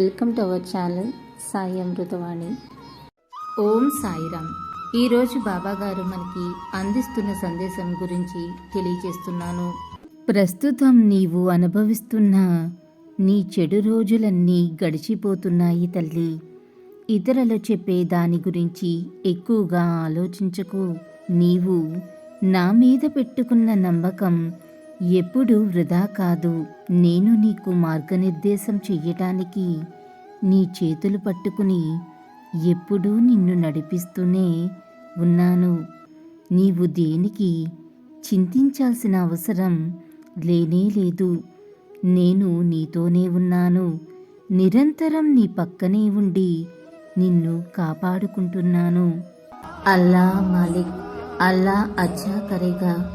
Welcome to our channel Sai Amritavani. Om Sairam. ఈరోజు బాబా గారు మనకి అందిస్తున్న సందేశం గురించి తెలియజేస్తున్నాను. ప్రస్తుతం నీవు అనుభవిస్తున్న నీ చెడు రోజులన్నీ గడిచిపోతున్నాయి తల్లి. ఇతరులు చెప్పే దాని గురించి ఎక్కువగా ఆలోచించకు. నీవు నా మీద పెట్టుకున్న నమ్మకం ఎప్పుడు వృధా కాదు. నేను నీకు మార్గనిర్దేశం చెయ్యటానికి నీ చేతులు పట్టుకుని ఎప్పుడూ నిన్ను నడిపిస్తూనే ఉన్నాను. నీవు దేనికి చింతించాల్సిన అవసరం లేనే లేదు. నేను నీతోనే ఉన్నాను. నిరంతరం నీ పక్కనే ఉండి నిన్ను కాపాడుకుంటున్నాను. అల్లా మాలిక్ అల్లా అచ్చా కరేగా.